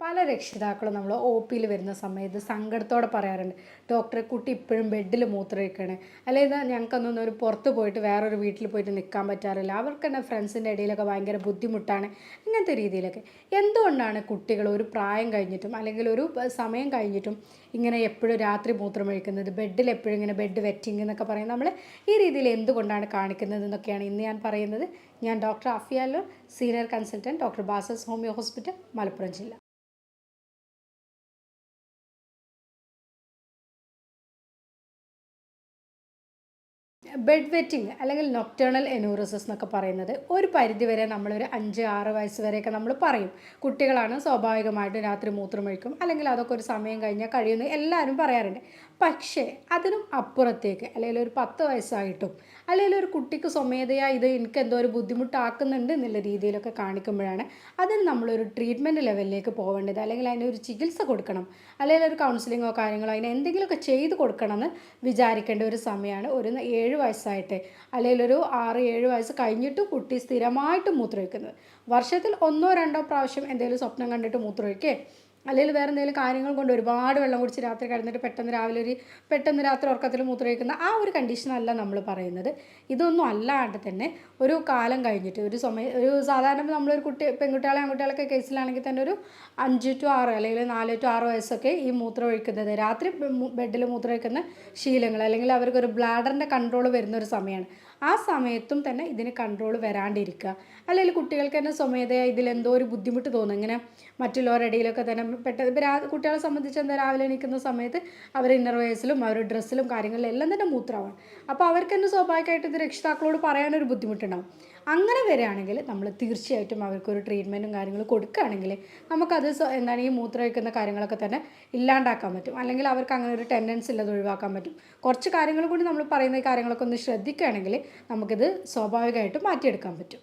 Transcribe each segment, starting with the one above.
പല രക്ഷിതാക്കളും നമ്മൾ ഒ പിയിൽ വരുന്ന സമയത്ത് സങ്കടത്തോടെ പറയാറുണ്ട്. ഡോക്ടറെ കുട്ടി ഇപ്പോഴും ബെഡിൽ മൂത്രമൊഴിക്കണേ അല്ലെങ്കിൽ ഞങ്ങൾക്കൊന്നും ഒരു പുറത്ത് പോയിട്ട് വേറൊരു വീട്ടിൽ പോയിട്ട് നിൽക്കാൻ പറ്റാറില്ല. അവർക്ക് തന്നെ ഫ്രണ്ട്സിന്റെ ഇടയിലൊക്കെ ഭയങ്കര ബുദ്ധിമുട്ടാണ്. ഇങ്ങനത്തെ രീതിയിലൊക്കെ. എന്തുകൊണ്ടാണ് കുട്ടികൾ ഒരു പ്രായം കഴിഞ്ഞിട്ടും അല്ലെങ്കിൽ ഒരു സമയം കഴിഞ്ഞിട്ടും ഇങ്ങനെ എപ്പോഴും രാത്രി മൂത്രം മൂത്രമൊഴിക്കുന്നത് ബെഡിൽ എപ്പോഴും ഇങ്ങനെ ബെഡ് വെറ്റിങ് എന്നൊക്കെ പറയുന്നത് നമ്മൾ ഈ രീതിയിൽ എന്തുകൊണ്ടാണ് കാണിക്കുന്നത് എന്നൊക്കെയാണ് ഇന്ന് ഞാൻ പറയുന്നത്. ഞാൻ ഡോക്ടർ അഫിയാലോ സീനിയർ കൺസൾട്ടന്റ് ഡോക്ടർ ബാസസ് ഹോമിയോ ഹോസ്പിറ്റൽ മലപ്പുറം ജില്ല. ബെഡ് വെറ്റിംഗ് അല്ലെങ്കിൽ നൊക്ടേണൽ എനൂറിസസ് എന്നൊക്കെ പറയുന്നത് ഒരു പരിധിവരെ നമ്മളൊരു അഞ്ച് ആറ് വയസ്സ് വരെയൊക്കെ നമ്മൾ പറയും. കുട്ടികളാണ് സ്വാഭാവികമായിട്ടും രാത്രി മൂത്രം ഒഴിക്കും അല്ലെങ്കിൽ അതൊക്കെ ഒരു സമയം കഴിഞ്ഞാൽ കഴിയുമെന്ന് എല്ലാവരും പറയാറുണ്ട്. പക്ഷേ അതിനും അപ്പുറത്തേക്ക് അല്ലെങ്കിൽ ഒരു പത്ത് വയസ്സായിട്ടും അല്ലെങ്കിൽ ഒരു കുട്ടിക്ക് സ്വമേധയാ ഇത് എനിക്ക് എന്തോ ഒരു ബുദ്ധിമുട്ടാക്കുന്നുണ്ട് എന്നുള്ള രീതിയിലൊക്കെ കാണിക്കുമ്പോഴാണ് അതിന് നമ്മളൊരു ട്രീറ്റ്മെന്റ് ലെവലിലേക്ക് പോകേണ്ടത് അല്ലെങ്കിൽ അതിനൊരു ചികിത്സ കൊടുക്കണം. അല്ലെങ്കിൽ ഒരു കൗൺസിലിങ്ങോ കാര്യങ്ങളോ അതിന് എന്തെങ്കിലുമൊക്കെ ചെയ്ത് കൊടുക്കണമെന്ന് വിചാരിക്കേണ്ട ഒരു സമയമാണ്. ഒരു ഏഴ് വയസ്സായിട്ട് അല്ലെങ്കിൽ ഒരു ആറ് ഏഴ് വയസ്സ് കഴിഞ്ഞിട്ട് കുട്ടി സ്ഥിരമായിട്ട് മൂത്രമൊഴിക്കുന്നത്. വർഷത്തിൽ ഒന്നോ രണ്ടോ പ്രാവശ്യം എന്തെങ്കിലും സ്വപ്നം കണ്ടിട്ട് മൂത്രമൊഴിക്കേ അല്ലെങ്കിൽ വേറെ എന്തെങ്കിലും കാര്യങ്ങൾ കൊണ്ട് ഒരുപാട് വെള്ളം കുടിച്ച് രാത്രി കിടന്നിട്ട് പെട്ടെന്ന് രാവിലെ ഒരു പെട്ടെന്ന് രാത്രി ഉറക്കത്തിൽ മൂത്രമൊഴിക്കുന്ന ആ ഒരു കണ്ടീഷനല്ല നമ്മൾ പറയുന്നത്. ഇതൊന്നും അല്ലാണ്ട് തന്നെ ഒരു കാലം കഴിഞ്ഞിട്ട് ഒരു സമയം ഒരു സാധാരണ നമ്മളൊരു കുട്ടി പെൺകുട്ടികളെ ആൺകുട്ടികളൊക്കെ കേസിലാണെങ്കിൽ തന്നെ ഒരു അഞ്ച് ടു ആറ് അല്ലെങ്കിൽ നാല് ടു ആറ് വയസ്സൊക്കെ ഈ മൂത്രം ഒഴിക്കുന്നത് രാത്രി ബെഡിൽ മൂത്രം ശീലങ്ങൾ അല്ലെങ്കിൽ അവർക്കൊരു ബ്ലാഡറിന്റെ കൺട്രോൾ വരുന്ന ഒരു സമയമാണ് ആ സമയത്തും തന്നെ ഇതിന് കൺട്രോൾ വരാണ്ടിരിക്കുക. അല്ലെങ്കിൽ കുട്ടികൾക്ക് തന്നെ സ്വമേധയാ ഇതിലെന്തോ ഒരു ബുദ്ധിമുട്ട് തോന്നും. ഇങ്ങനെ മറ്റുള്ളവരുടെ ഇടയിലൊക്കെ തന്നെ പെട്ടെന്ന് ഇപ്പോൾ കുട്ടികളെ സംബന്ധിച്ച് എന്താ രാവിലെ എണീക്കുന്ന സമയത്ത് അവർ ഇന്നർവേഴ്സിലും അവരുടെ ഡ്രസ്സിലും കാര്യങ്ങളിലും എല്ലാം തന്നെ മൂത്രമാണ്. അപ്പോൾ അവർക്ക് തന്നെ സ്വാഭാവികമായിട്ട് ഇത് രക്ഷിതാക്കളോട് പറയാനൊരു ബുദ്ധിമുട്ടുണ്ടാവും. അങ്ങനെ വരികയാണെങ്കിൽ നമ്മൾ തീർച്ചയായിട്ടും അവർക്കൊരു ട്രീറ്റ്മെന്റും കാര്യങ്ങളും കൊടുക്കുകയാണെങ്കിൽ നമുക്കത് എന്താണ് ഈ മൂത്രം വയ്ക്കുന്ന കാര്യങ്ങളൊക്കെ തന്നെ ഇല്ലാണ്ടാക്കാൻ പറ്റും. അല്ലെങ്കിൽ അവർക്ക് അങ്ങനെ ഒരു ടെൻഡൻസി ഉള്ളത് ഒഴിവാക്കാൻ പറ്റും. കുറച്ച് കാര്യങ്ങൾ കൂടി നമ്മൾ പറയുന്ന കാര്യങ്ങളൊക്കെ ഒന്ന് ശ്രദ്ധിക്കുകയാണെങ്കിൽ നമുക്കിത് സ്വാഭാവികമായിട്ടും മാറ്റിയെടുക്കാൻ പറ്റും.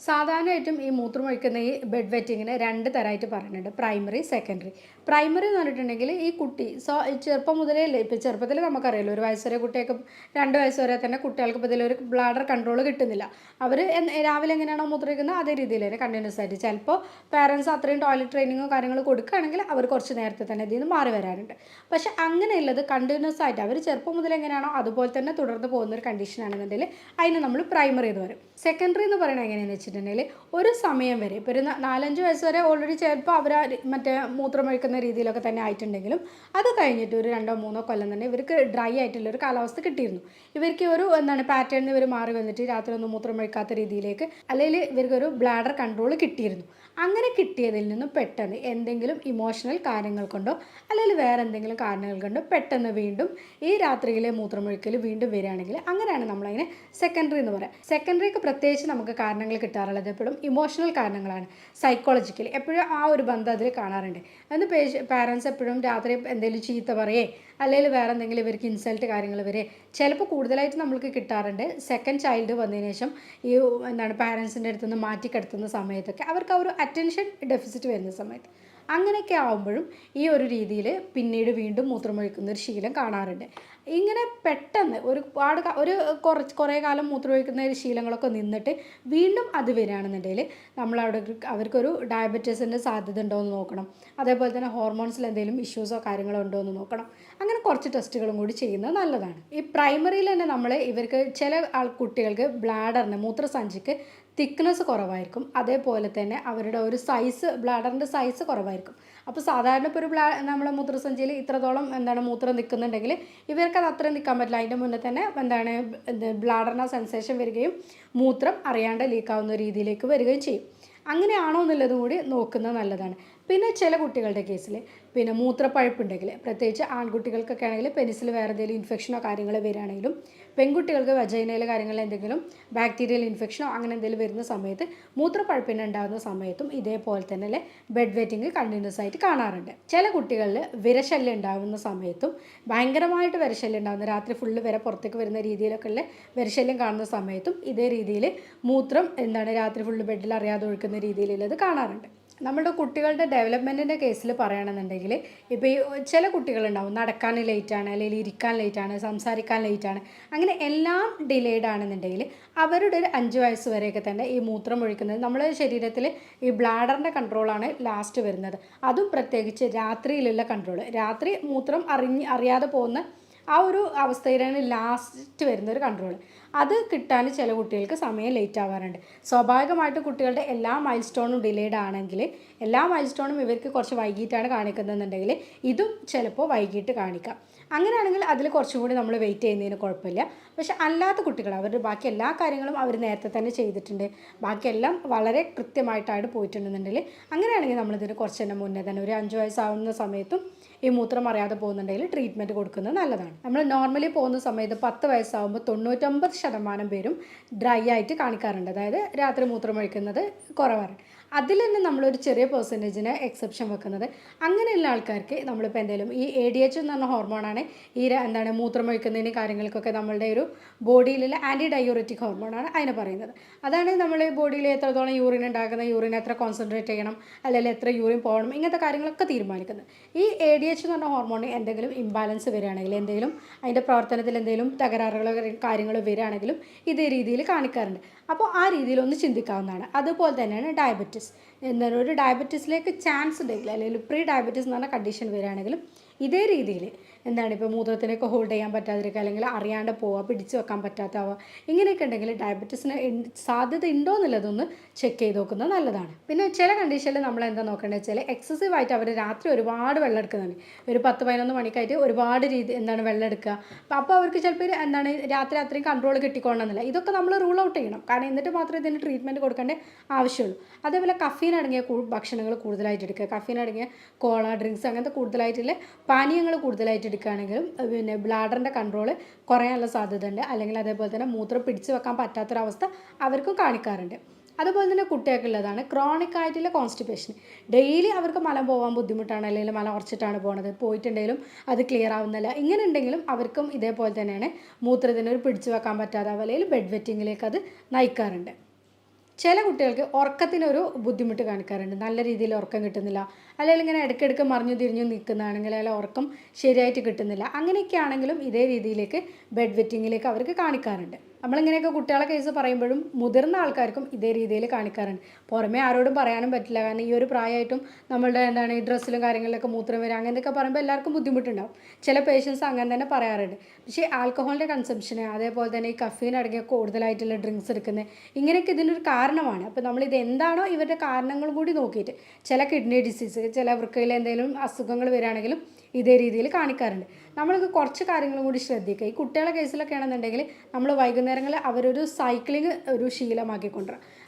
സാധാരണയായിട്ടും ഈ മൂത്രമൊഴിക്കുന്ന ഈ ബെഡ് വെറ്റിങ്ങിന് രണ്ട് തരമായിട്ട് പറയുന്നുണ്ട്. പ്രൈമറി സെക്കൻഡറി പ്രൈമറി എന്ന് പറഞ്ഞിട്ടുണ്ടെങ്കിൽ ഈ കുട്ടി സോ ചെറുപ്പം മുതലേ അല്ലേ? ഇപ്പോൾ ചെറുപ്പത്തിൽ നമുക്കറിയാലോ ഒരു വയസ്സ് വരെ കുട്ടിയൊക്കെ രണ്ട് വയസ്സ് വരെ തന്നെ കുട്ടികൾക്ക് ഇപ്പോൾ ഇതിലൊരു ബ്ലാഡർ കൺട്രോൾ കിട്ടുന്നില്ല. അവർ രാവിലെ എങ്ങനെയാണോ മൂത്രമൊഴിക്കുന്നത്? അതേ രീതിയിൽ തന്നെ കണ്ടിന്യൂസ് ആയിട്ട്. ചിലപ്പോൾ പേരൻസ് അത്രയും ടോയ്ലറ്റ് ട്രെയിനിങ്ങോ കാര്യങ്ങൾ കൊടുക്കുകയാണെങ്കിൽ അവർ കുറച്ച് നേരത്തെ തന്നെ ഇതിൽ നിന്ന് മാറി വരാറുണ്ട്. പക്ഷെ അങ്ങനെയുള്ളത് കണ്ടിന്യൂസ് ആയിട്ട് അവർ ചെറുപ്പം മുതൽ എങ്ങനെയാണോ അതുപോലെ തന്നെ തുടർന്ന് പോകുന്ന ഒരു കണ്ടീഷനാണെന്നുണ്ടെങ്കിൽ അതിന് നമ്മൾ പ്രൈമറി എന്ന് പറയും. സെക്കൻഡറി എന്ന് പറയുന്നത് എങ്ങനെയാണെന്ന് വെച്ചിട്ടുണ്ടെങ്കിൽ ഒരു സമയം വരെ. ഇപ്പോൾ ഒരു നാലഞ്ച് വയസ്സ് വരെ ഓൾറെഡി ചിലപ്പോൾ അവർ മറ്റേ മൂത്രമൊഴിക്കുന്ന രീതിയിലൊക്കെ തന്നെ ആയിട്ടുണ്ടെങ്കിലും അത് കഴിഞ്ഞിട്ട് ഒരു രണ്ടോ മൂന്നോ കൊല്ലം തന്നെ ഇവർക്ക് ഡ്രൈ ആയിട്ടുള്ള ഒരു കാലാവസ്ഥ കിട്ടിയിരുന്നു. ഇവർക്ക് ഒരു എന്താണ് പാറ്റേണിൽ ഇവർ മാറി വന്നിട്ട് രാത്രി ഒന്നും മൂത്രമൊഴിക്കാത്ത രീതിയിലേക്ക് അല്ലെങ്കിൽ ഇവർക്കൊരു ബ്ലാഡർ കൺട്രോൾ കിട്ടിയിരുന്നു. അങ്ങനെ കിട്ടിയതിൽ നിന്നും പെട്ടെന്ന് എന്തെങ്കിലും ഇമോഷണൽ കാര്യങ്ങൾ കൊണ്ടോ അല്ലെങ്കിൽ വേറെ എന്തെങ്കിലും കാരണങ്ങൾ കൊണ്ടോ പെട്ടെന്ന് വീണ്ടും ഈ രാത്രിയിലെ മൂത്രമൊഴിക്കൽ വീണ്ടും വരികയാണെങ്കിൽ അങ്ങനെയാണ് നമ്മളതിനെ സെക്കൻഡറി എന്ന് പറയാം. സെക്കൻഡറിക്ക് പ്രത്യേകിച്ച് നമുക്ക് കാരണങ്ങൾ കിട്ടാറുള്ളത് എപ്പോഴും ഇമോഷണൽ കാരണങ്ങളാണ്. സൈക്കോളജിക്കലി എപ്പോഴും ആ ഒരു ബന്ധം അതിൽ കാണാറുണ്ട്. എന്ന് പേശ് പാരൻസ് എപ്പോഴും രാത്രി എന്തെങ്കിലും ചീത്ത പറയേ അല്ലെങ്കിൽ വേറെ എന്തെങ്കിലും ഇവർക്ക് ഇൻസൾട്ട് കാര്യങ്ങൾ വരെ ചിലപ്പോൾ കൂടുതലായിട്ട് നമ്മൾക്ക് കിട്ടാറുണ്ട്. സെക്കൻഡ് ചൈൽഡ് വന്നതിന് ശേഷം ഈ എന്താണ് പാരൻസിന്റെ അടുത്തുനിന്ന് മാറ്റിക്കെടുത്തുന്ന മാറ്റി കിടത്തുന്ന സമയത്തൊക്കെ അവർക്ക് ആ ഒരു അറ്റൻഷൻ ഡെഫിസിറ്റ് വരുന്ന സമയത്ത്. അങ്ങനെയൊക്കെ ആവുമ്പോഴും ഈ ഒരു രീതിയിൽ പിന്നീട് വീണ്ടും മൂത്രമൊഴിക്കുന്ന ഒരു ശീലം കാണാറുണ്ട്. ഇങ്ങനെ പെട്ടെന്ന് ഒരുപാട് ഒരു കുറച്ച് കുറേ കാലം മൂത്രമൊഴിക്കുന്ന ഒരു ശീലങ്ങളൊക്കെ നിന്നിട്ട് വീണ്ടും അത് വരികയാണെന്നുണ്ടെങ്കിൽ നമ്മൾ അവിടെ അവർക്കൊരു ഡയബറ്റീസിന്റെ സാധ്യത ഉണ്ടോ എന്ന് നോക്കണം. അതേപോലെ തന്നെ ഹോർമോൺസിൽ എന്തെങ്കിലും ഇഷ്യൂസോ കാര്യങ്ങളോ ഉണ്ടോ എന്ന് നോക്കണം. അങ്ങനെ കുറച്ച് ടെസ്റ്റുകളും കൂടി ചെയ്യുന്നത് നല്ലതാണ്. ഈ പ്രൈമറിയിൽ തന്നെ നമ്മൾ ഇവർക്ക് ചില കുട്ടികൾക്ക് ബ്ലാഡറിന് മൂത്രസഞ്ചിക്ക് തിക്നെസ് കുറവായിരിക്കും. അതേപോലെ തന്നെ അവരുടെ ഒരു സൈസ് ബ്ലാഡറിന്റെ സൈസ് കുറവായിരിക്കും. അപ്പോൾ സാധാരണ ഇപ്പോൾ ഒരു ബ്ലാ നമ്മുടെ മൂത്രസഞ്ചിയിൽ ഇത്രത്തോളം എന്താണ് മൂത്രം നിൽക്കുന്നുണ്ടെങ്കിൽ ഇവർക്ക് അത് അത്രയും നിൽക്കാൻ പറ്റില്ല. അതിന്റെ മുന്നേ തന്നെ എന്താണ് ബ്ലാഡറിന് സെൻസേഷൻ വരികയും മൂത്രം അറിയാണ്ട് ലീക്കാവുന്ന രീതിയിലേക്ക് വരികയും ചെയ്യും. അങ്ങനെയാണോ എന്നുള്ളതും കൂടി നോക്കുന്നത് നല്ലതാണ്. പിന്നെ ചില കുട്ടികളുടെ കേസിൽ പിന്നെ മൂത്രപ്പഴുപ്പുണ്ടെങ്കിൽ പ്രത്യേകിച്ച് ആൺകുട്ടികൾക്കൊക്കെ ആണെങ്കിൽ പെനിസിൽ വേറെ എന്തെങ്കിലും ഇൻഫെക്ഷനോ കാര്യങ്ങളോ വരികയാണെങ്കിലും പെൺകുട്ടികൾക്ക് വജൈനയിൽ കാര്യങ്ങളിൽ എന്തെങ്കിലും ബാക്ടീരിയൽ ഇൻഫെക്ഷനോ അങ്ങനെ എന്തെങ്കിലും വരുന്ന സമയത്ത് മൂത്രപ്പഴുപ്പിന് ഉണ്ടാകുന്ന സമയത്തും ഇതേപോലെ തന്നെ ബെഡ് വെറ്റിംഗ് കണ്ടിന്യൂസ് ആയിട്ട് കാണാറുണ്ട്. ചില കുട്ടികളിൽ വിരശല്യം ഉണ്ടാകുന്ന സമയത്തും ഭയങ്കരമായിട്ട് വിരശല്യം ഉണ്ടാകുന്ന രാത്രി ഫുള്ള് വരെ പുറത്തേക്ക് വരുന്ന രീതിയിലൊക്കെ ഉള്ള വിരശല്യം കാണുന്ന സമയത്തും ഇതേ രീതിയിൽ മൂത്രം എന്താണ് രാത്രി ഫുള്ള് ബെഡിൽ അറിയാതെ ഒഴുക്കുന്ന രീതിയിലുള്ളത് കാണാറുണ്ട്. നമ്മുടെ കുട്ടികളുടെ ഡെവലപ്മെന്റിന്റെ കേസിൽ പറയുകയാണെന്നുണ്ടെങ്കിൽ ഇപ്പോൾ ഈ ചില കുട്ടികളുണ്ടാവും നടക്കാൻ ലേറ്റാണ് അല്ലെങ്കിൽ ഇരിക്കാൻ ലേറ്റാണ് സംസാരിക്കാൻ ലേറ്റാണ് അങ്ങനെ എല്ലാം ഡിലേഡ് ആണെന്നുണ്ടെങ്കിൽ അവരുടെ ഒരു അഞ്ച് വയസ്സ് വരെയൊക്കെ തന്നെ ഈ മൂത്രം ഒഴിക്കുന്നത് നമ്മുടെ ശരീരത്തിൽ ഈ ബ്ലാഡറിന്റെ കൺട്രോളാണ് ലാസ്റ്റ് വരുന്നത്. അതും പ്രത്യേകിച്ച് രാത്രിയിലുള്ള കൺട്രോൾ രാത്രി മൂത്രം അറിഞ്ഞ് അറിയാതെ പോകുന്ന ആ ഒരു അവസ്ഥയിലാണ് ലാസ്റ്റ് വരുന്ന ഒരു കൺട്രോൾ അത് കിട്ടാൻ ചില കുട്ടികൾക്ക് സമയം ലേറ്റ് ആവാറുണ്ട്. സ്വാഭാവികമായിട്ട് കുട്ടികളുടെ എല്ലാ മൈൽ സ്റ്റോണും ഡിലേഡ് ആണെങ്കിൽ എല്ലാ മൈൽ സ്റ്റോണും ഇവർക്ക് കുറച്ച് വൈകിട്ടാണ് കാണിക്കുന്നതെന്നുണ്ടെങ്കിൽ ഇതും ചിലപ്പോൾ വൈകിട്ട് കാണിക്കാം. അങ്ങനെയാണെങ്കിൽ അതിൽ കുറച്ചും കൂടി നമ്മൾ വെയിറ്റ് ചെയ്യുന്നതിന് കുഴപ്പമില്ല. പക്ഷെ അല്ലാത്ത കുട്ടികൾ അവരുടെ ബാക്കി എല്ലാ കാര്യങ്ങളും അവർ നേരത്തെ തന്നെ ചെയ്തിട്ടുണ്ട്. ബാക്കിയെല്ലാം വളരെ കൃത്യമായിട്ടാണ് പോയിട്ടുണ്ടെന്നുണ്ടെങ്കിൽ അങ്ങനെയാണെങ്കിൽ നമ്മളിതിന് കുറച്ച് തന്നെ മുന്നേ തന്നെ ഒരു അഞ്ച് വയസ്സാവുന്ന സമയത്തും ഈ മൂത്രം അറിയാതെ പോകുന്നുണ്ടെങ്കിൽ ട്രീറ്റ്മെന്റ് കൊടുക്കുന്നത് നല്ലതാണ്. നമ്മൾ നോർമലി പോകുന്ന സമയത്ത് പത്ത് വയസ്സാകുമ്പോൾ തൊണ്ണൂറ്റൊമ്പത് ശതമാനം പേരും ഡ്രൈ ആയിട്ട് കാണിക്കാറുണ്ട്. അതായത് രാത്രി മൂത്രം ഒഴിക്കുന്നത് കുറവാണ്. അതിൽ തന്നെ നമ്മളൊരു ചെറിയ പെർസെന്റേജിന് എക്സെപ്ഷൻ വെക്കുന്നത്. അങ്ങനെയുള്ള ആൾക്കാർക്ക് നമ്മളിപ്പോൾ എന്തെങ്കിലും ഈ എ ഡി എച്ച് എന്ന് പറഞ്ഞ ഹോർമോണാണ് ഈ എന്താണ് മൂത്രം ഒഴിക്കുന്നതിന് കാര്യങ്ങൾക്കൊക്കെ നമ്മളുടെ ഒരു ബോഡിയിലുള്ള ആന്റി ഡയോറിറ്റിക് ഹോർമോണാണ് അതിനെ പറയുന്നത്. അതാണ് നമ്മൾ ബോഡിയിൽ എത്രത്തോളം യൂറിൻ ഉണ്ടാക്കുന്ന യൂറിൻ എത്ര കോൺസെൻട്രേറ്റ് ചെയ്യണം അല്ലെങ്കിൽ എത്ര യൂറിൻ പോകണം ഇങ്ങനത്തെ കാര്യങ്ങളൊക്കെ തീരുമാനിക്കുന്നത്. ഈ എ ഡി എച്ച് എന്ന് പറഞ്ഞ ഹോർമോണിന് എന്തെങ്കിലും ഇംബാലൻസ് വരികയാണെങ്കിൽ എന്തെങ്കിലും അതിന്റെ പ്രവർത്തനത്തിൽ എന്തെങ്കിലും തകരാറുകളോ കാര്യങ്ങളോ വരികയാണെങ്കിലും ഇതേ രീതിയിൽ കാണിക്കാറുണ്ട്. അപ്പോൾ ആ രീതിയിൽ ഒന്ന് ചിന്തിക്കാവുന്നതാണ്. അതുപോലെ തന്നെയാണ് ഡയബറ്റിസ് എന്താണ്? ഒരു ഡയബറ്റീസിലേക്ക് ചാൻസ് ഉണ്ടെങ്കിൽ അല്ലെങ്കിൽ പ്രീ ഡയബറ്റീസ് എന്ന് പറഞ്ഞ കണ്ടീഷൻ വരികയാണെങ്കിലും ഇതേ രീതിയിൽ എന്താണ് ഇപ്പോൾ മൂത്രത്തിനൊക്കെ ഹോൾഡ് ചെയ്യാൻ പറ്റാതിരിക്കുക അല്ലെങ്കിൽ അറിയാണ്ട് പോവുക പിടിച്ചു വെക്കാൻ പറ്റാത്തവ ഇങ്ങനെയൊക്കെ ഉണ്ടെങ്കിൽ ഡയബറ്റീസിന് സാധ്യത ഉണ്ടോ എന്നുള്ളതൊന്ന് ചെക്ക് ചെയ്ത് നോക്കുന്നത് നല്ലതാണ്. പിന്നെ ചില കണ്ടീഷനിൽ നമ്മൾ എന്താ നോക്കേണ്ടത് വെച്ചാൽ എക്സസീവ് ആയിട്ട് അവർ രാത്രി ഒരുപാട് വെള്ളം എടുക്കുന്നുണ്ട് ഒരു പത്ത് പതിനൊന്ന് മണിക്കായിട്ട് ഒരുപാട് രീതി എന്താണ് വെള്ളം എടുക്കുക. അപ്പോൾ അപ്പോൾ അവർക്ക് ചിലപ്പോൾ എന്താണ് രാത്രി അത്രയും കൺട്രോൾ കിട്ടിക്കൊള്ളണമെന്നില്ല ഇതൊക്കെ നമ്മൾ റൂൾ ഔട്ട് ചെയ്യണം. കാരണം എന്നിട്ട് മാത്രമേ ഇതിന് ട്രീറ്റ്മെന്റ് കൊടുക്കേണ്ട ആവശ്യമുള്ളൂ. അതേപോലെ കഫീൻ അടങ്ങിയ ഭക്ഷണങ്ങൾ കൂടുതലായിട്ട് എടുക്കുക. കഫീൻ അടങ്ങിയ കോള ഡ്രിങ്ക്സ് അങ്ങനത്തെ കൂടുതലായിട്ടുള്ള പാനീയങ്ങൾ കൂടുതലായിട്ട് എടുക്കുകയാണെങ്കിലും അഹ് പിന്നെ ബ്ലാഡറിന്റെ കൺട്രോൾ കുറയാനുള്ള സാധ്യത ഉണ്ട് അല്ലെങ്കിൽ അതേപോലെ തന്നെ മൂത്രം പിടിച്ചു വെക്കാൻ പറ്റാത്തൊരവസ്ഥ അവർക്കും കാണിക്കാറുണ്ട്. അതുപോലെ തന്നെ കുട്ടികൾക്കുള്ളതാണ് ക്രോണിക് ആയിട്ടുള്ള കോൺസ്റ്റിപ്പേഷൻ ഡെയിലി അവർക്ക് മലം പോകാൻ ബുദ്ധിമുട്ടാണ് അല്ലെങ്കിൽ മലം ഉറച്ചിട്ടാണ് പോണത്. പോയിട്ടുണ്ടെങ്കിലും അത് ക്ലിയർ ആവുന്നില്ല. ഇങ്ങനെ ഉണ്ടെങ്കിലും അവർക്കും ഇതേപോലെ തന്നെയാണ് മൂത്രത്തിന് ഒരു പിടിച്ചു വെക്കാൻ പറ്റാതെ അല്ലെങ്കിൽ ബെഡ് വെറ്റിങ്ങിലേക്ക് അത് നയിക്കാറുണ്ട്. ചില കുട്ടികൾക്ക് ഉറക്കത്തിനൊരു ബുദ്ധിമുട്ട് കാണിക്കാറുണ്ട്. നല്ല രീതിയിൽ ഉറക്കം കിട്ടുന്നില്ല. അല്ലെങ്കിൽ ഇങ്ങനെ ഇടയ്ക്കിടയ്ക്ക് മറിഞ്ഞു തിരിഞ്ഞു നിൽക്കുന്നതാണെങ്കിൽ അല്ലെങ്കിൽ ഉറക്കം ശരിയായിട്ട് കിട്ടുന്നില്ല. അങ്ങനെയൊക്കെ ആണെങ്കിലും ഇതേ രീതിയിലേക്ക് ബെഡ് വെറ്റിങ്ങിലേക്ക് അവർക്ക് കാണിക്കാറുണ്ട്. നമ്മളിങ്ങനെയൊക്കെ കുട്ടികളെ കേസ് പറയുമ്പോഴും മുതിർന്ന ആൾക്കാർക്കും ഇതേ രീതിയിൽ കാണിക്കാറുണ്ട്. പുറമേ ആരോടും പറയാനും പറ്റില്ല. കാരണം ഈ ഒരു പ്രായമായിട്ടും നമ്മളുടെ എന്താണ് ഈ ഡ്രസ്സിലും കാര്യങ്ങളിലൊക്കെ മൂത്രം വരിക അങ്ങനെയൊക്കെ പറയുമ്പോൾ എല്ലാവർക്കും ബുദ്ധിമുട്ടുണ്ടാവും. ചില പേഷ്യൻസ് അങ്ങനെ തന്നെ പറയാറുണ്ട്. പക്ഷേ ആൽക്കഹോളിന്റെ കൺസംഷന് അതേപോലെ തന്നെ ഈ കഫീൻ അടങ്ങിയ കൂടുതലായിട്ടുള്ള ഡ്രിങ്ക്സ് എടുക്കുന്നത് ഇങ്ങനെയൊക്കെ ഇതിനൊരു കാരണമാണ്. അപ്പോൾ നമ്മൾ ഇത് എന്താണോ ഇവരുടെ കാരണങ്ങൾ കൂടി നോക്കിയിട്ട് ചില കിഡ്നി ഡിസീസ് ചില വൃക്കയിൽ എന്തെങ്കിലും അസുഖങ്ങൾ വരികയാണെങ്കിലും ഇതേ രീതിയിൽ കാണിക്കാറുണ്ട്. നമ്മൾക്ക് കുറച്ച് കാര്യങ്ങളും കൂടി ശ്രദ്ധിക്കുക. ഈ കുട്ടികളെ കേസിലൊക്കെ ആണെന്നുണ്ടെങ്കിൽ നമ്മൾ വൈകുന്നേരങ്ങളിൽ അവരൊരു സൈക്ലിംഗ് ഒരു ശീലമാക്കി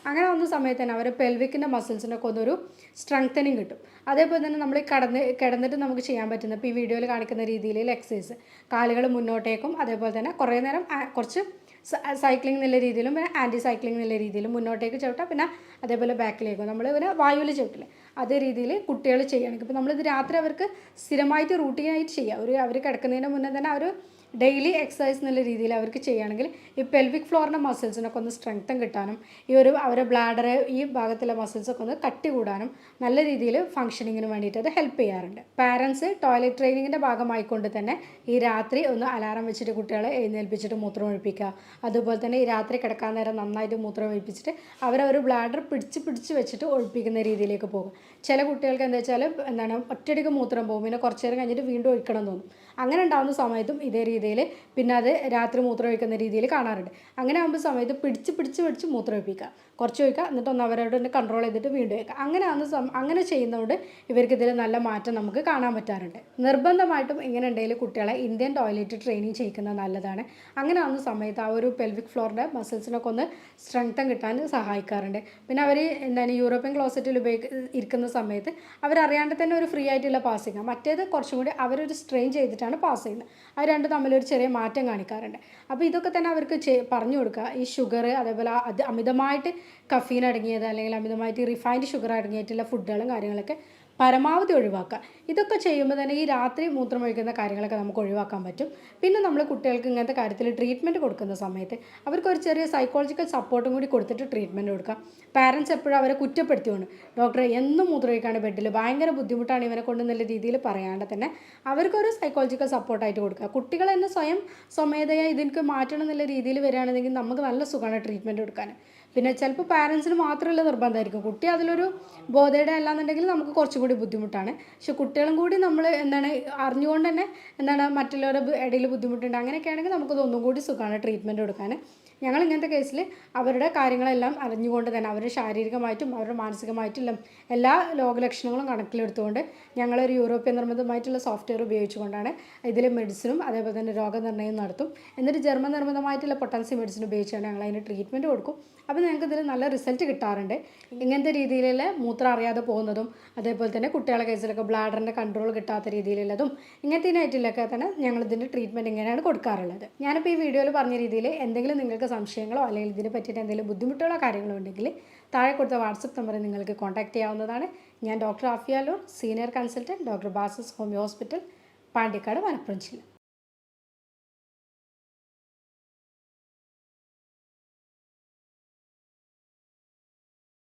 അങ്ങനെ വന്ന സമയത്ത് തന്നെ അവരെ പെൽവിക്കിന്റെ മസിൽസിനൊക്കെ ഒന്നൊരു സ്ട്രെങ്തനിങ് കിട്ടും. അതേപോലെ തന്നെ നമ്മൾ കടന്ന് കിടന്നിട്ട് നമുക്ക് ചെയ്യാൻ പറ്റുന്ന ഇപ്പോൾ ഈ വീഡിയോയിൽ കാണിക്കുന്ന രീതിയിലുള്ള എക്സസൈസ് കാലുകൾ മുന്നോട്ടേക്കും. അതേപോലെ തന്നെ കുറേ നേരം കുറച്ച് സൈക്ലിംഗ് എന്നുള്ള രീതിയിലും പിന്നെ ആന്റി സൈക്ലിംഗ് എന്നുള്ള രീതിയിലും മുന്നോട്ടേക്ക് ചവിട്ടാം പിന്നെ അതേപോലെ ബാക്കിലേക്കും നമ്മൾ പിന്നെ വായുവിൽ ചവിട്ടില്ലേ അതേ രീതിയിൽ കുട്ടികൾ ചെയ്യുകയാണെങ്കിൽ ഇപ്പോൾ നമ്മളിത് രാത്രി അവർക്ക് സ്ഥിരമായിട്ട് റൂട്ടീനായിട്ട് ചെയ്യാം. ഒരു അവർ കിടക്കുന്നതിന് മുന്നേ തന്നെ അവർ ഡെയിലി എക്സസൈസ് എന്നുള്ള രീതിയിൽ അവർക്ക് ചെയ്യുകയാണെങ്കിൽ ഈ പെൽവിക് ഫ്ലോറിന്റെ മസിൽസിനൊക്കെ ഒന്ന് സ്ട്രെങ്തൻ കിട്ടാനും ഈ ഒരു അവരുടെ ബ്ലാഡർ ഈ ഭാഗത്തിലെ മസിൽസൊക്കെ ഒന്ന് കട്ടി കൂടാനും നല്ല രീതിയിൽ ഫങ്ഷനിങ്ങിന് വേണ്ടിയിട്ട് അത് ഹെൽപ്പ് ചെയ്യാറുണ്ട്. പാരൻസ് ടോയ്ലറ്റ് ട്രെയിനിങ്ങിന്റെ ഭാഗമായിക്കൊണ്ട് തന്നെ ഈ രാത്രി ഒന്ന് അലാറം വെച്ചിട്ട് കുട്ടികളെ എഴുന്നേൽപ്പിച്ചിട്ട് മൂത്രം ഒഴിപ്പിക്കുക. അതുപോലെ തന്നെ ഈ രാത്രി കിടക്കാൻ നേരം നന്നായിട്ട് മൂത്രം ഒഴിപ്പിച്ചിട്ട് അവരെ ഒരു ബ്ലാഡർ പിടിച്ച് പിടിച്ച് വെച്ചിട്ട് ഒഴിപ്പിക്കുന്ന രീതിയിലേക്ക് പോകും. ചില കുട്ടികൾക്ക് എന്താ വെച്ചാൽ എന്താണ് ഒറ്റയടിക്ക് മൂത്രം പോകും. പിന്നെ കുറച്ച് നേരം കഴിഞ്ഞിട്ട് വീണ്ടും ഒഴിക്കണം തോന്നും. അങ്ങനെ ഉണ്ടാകുന്ന സമയത്തും ഇതേ രീതിയിൽ പിന്നെ അത് രാത്രി മൂത്രം ഒഴിക്കുന്ന രീതിയിൽ കാണാറുണ്ട്. അങ്ങനെ ആകുമ്പോൾ സമയത്ത് പിടിച്ച് പിടിച്ച് പിടിച്ച് മൂത്രം ഒഴിപ്പിക്കുക കുറച്ച് ഒഴിക്കുക എന്നിട്ട് ഒന്ന് അവരോട് തന്നെ കൺട്രോൾ ചെയ്തിട്ട് വീണ്ടും ഒഴിക്കുക. അങ്ങനെ സം അങ്ങനെ ചെയ്യുന്നതുകൊണ്ട് ഇവർക്കിതിൽ നല്ല മാറ്റം നമുക്ക് കാണാൻ പറ്റാറുണ്ട്. നിർബന്ധമായിട്ടും ഇങ്ങനെ ഉണ്ടെങ്കിൽ കുട്ടികളെ ഇന്ത്യൻ ടോയ്ലറ്റ് ട്രെയിനിങ് ചെയ്യിക്കുന്നത് നല്ലതാണ്. അങ്ങനെ ആകുന്ന സമയത്ത് ആ ഒരു പെൽവിക് ഫ്ലോറിന്റെ മസിൽസിനൊക്കെ ഒന്ന് സ്ട്രെങ്തൻ കിട്ടാൻ സഹായിക്കാറുണ്ട്. പിന്നെ അവർ എന്താണ് യൂറോപ്യൻ ക്ലോസറ്റിൽ ഉപയോഗി ഇരിക്കുന്ന സമയത്ത് അവരറിയാണ്ട് തന്നെ ഒരു ഫ്രീ ആയിട്ടുള്ള പാസ് ചെയ്യുക. മറ്റേത് കുറച്ചും കൂടി അവരൊരു സ്ട്രെയിൻ ചെയ്തിട്ടാണ് പാസ് ചെയ്യുന്നത്. അത് രണ്ട് തമ്മിലൊരു ചെറിയ മാറ്റം കാണിക്കാറുണ്ട്. അപ്പോൾ ഇതൊക്കെ തന്നെ അവർക്ക് പറഞ്ഞു കൊടുക്കുക. ഈ ഷുഗർ അതേപോലെ അത് അമിതമായിട്ട് കഫീൻ അടങ്ങിയത് അല്ലെങ്കിൽ അമിതമായിട്ട് റിഫൈൻഡ് ഷുഗർ അടങ്ങിയിട്ടുള്ള ഫുഡുകളും കാര്യങ്ങളൊക്കെ പരമാവധി ഒഴിവാക്കുക. ഇതൊക്കെ ചെയ്യുമ്പോൾ തന്നെ ഈ രാത്രി മൂത്രമൊഴിക്കുന്ന കാര്യങ്ങളൊക്കെ നമുക്ക് ഒഴിവാക്കാൻ പറ്റും. പിന്നെ നമ്മൾ കുട്ടികൾക്ക് ഇങ്ങനത്തെ കാര്യത്തിൽ ട്രീറ്റ്മെന്റ് കൊടുക്കുന്ന സമയത്ത് അവർക്ക് ഒരു ചെറിയ സൈക്കോളജിക്കൽ സപ്പോർട്ടും കൂടി കൊടുത്തിട്ട് ട്രീറ്റ്മെന്റ് കൊടുക്കുക. പാരൻസ് എപ്പോഴും അവരെ കുറ്റപ്പെടുത്തിയോണ്ട്. ഡോക്ടറെ എന്നും മൂത്രമൊഴിക്കാണ് ബെഡിൽ ഭയങ്കര ബുദ്ധിമുട്ടാണ് ഇവനെ കൊണ്ട് നല്ല രീതിയിൽ പറയാണ്ട് തന്നെ അവർക്കൊരു സൈക്കോളജിക്കൽ സപ്പോർട്ടായിട്ട് കൊടുക്കുക. കുട്ടികൾ തന്നെ സ്വയം സ്വമേധയാ ഇതിനൊക്കെ മാറ്റണം എന്നുള്ള രീതിയിൽ വരികയാണെന്നുണ്ടെങ്കിൽ നമുക്ക് നല്ല സുഖമാണ് ട്രീറ്റ്മെന്റ് കൊടുക്കാൻ. പിന്നെ ചിലപ്പോൾ പാരൻസിന് മാത്രമല്ല നിർബന്ധമായിരിക്കും. കുട്ടി അതിലൊരു ബോധയുടെ അല്ലാന്നുണ്ടെങ്കിൽ നമുക്ക് കുറച്ചും കൂടി ബുദ്ധിമുട്ടാണ്. പക്ഷെ കുട്ടികളും കൂടി നമ്മൾ എന്താണ് അറിഞ്ഞുകൊണ്ട് തന്നെ എന്താണ് മറ്റുള്ളവരുടെ ഇടയിൽ ബുദ്ധിമുട്ടുണ്ട്. അങ്ങനെയൊക്കെ ആണെങ്കിൽ നമുക്കത് കൂടി സുഖമാണ് ട്രീറ്റ്മെന്റ് കൊടുക്കാൻ ഞങ്ങൾ ഇങ്ങനത്തെ കേസിൽ അവരുടെ കാര്യങ്ങളെല്ലാം അറിഞ്ഞുകൊണ്ട് തന്നെ അവരുടെ ശാരീരികമായിട്ടും അവരുടെ മാനസികമായിട്ടും എല്ലാ രോഗലക്ഷണങ്ങളും കണക്കിലെടുത്തുകൊണ്ട് ഞങ്ങൾ ഒരു യൂറോപ്യൻ നിർമ്മിതമായിട്ടുള്ള സോഫ്റ്റ്വെയർ ഉപയോഗിച്ചുകൊണ്ടാണ് ഇതിൽ മെഡിസിനും അതേപോലെ തന്നെ രോഗനിർണയം നടത്തും. എന്നിട്ട് ജർമ്മൻ നിർമ്മിതമായിട്ടുള്ള പൊട്ടൻസി മെഡിസിൻ ഉപയോഗിച്ചാണ് ഞങ്ങൾ അതിന് ട്രീറ്റ്മെന്റ് കൊടുക്കും. അപ്പോൾ ഞങ്ങൾക്ക് ഇതിൽ നല്ല റിസൾട്ട് കിട്ടാറുണ്ട്. ഇങ്ങനത്തെ രീതിയിലുള്ള മൂത്രം അറിയാതെ പോകുന്നതും അതേപോലെ തന്നെ കുട്ടികളുടെ കേസിലൊക്കെ ബ്ലാഡറിന്റെ കൺട്രോൾ കിട്ടാത്ത രീതിയിലുള്ളതും ഇങ്ങനത്തെ ഇനായിട്ടിലൊക്കെ തന്നെ ഞങ്ങളിതിന്റെ ട്രീറ്റ്മെന്റ് ഇങ്ങനെയാണ് കൊടുക്കാറുള്ളത്. ഞാനിപ്പോൾ ഈ വീഡിയോയിൽ പറഞ്ഞ രീതിയിൽ എന്തെങ്കിലും നിങ്ങൾക്ക് സംശയങ്ങളോ അല്ലെങ്കിൽ ഇതിനെ പറ്റിയിട്ട് എന്തെങ്കിലും ബുദ്ധിമുട്ടുകളോ കാര്യങ്ങളോ ഉണ്ടെങ്കിൽ താഴെ കൊടുത്ത വാട്സപ്പ് നമ്പറിൽ നിങ്ങൾക്ക് കോൺടാക്ട് ചെയ്യാവുന്നതാണ്. ഞാൻ ഡോക്ടർ ആഫിയാലൂർ സീനിയർ കൺസൾട്ടന്റ് ഡോക്ടർ ബാസസ് ഹോമിയോ ഹോസ്പിറ്റൽ പാണ്ടിക്കാട് മലപ്പുറം ജില്ല.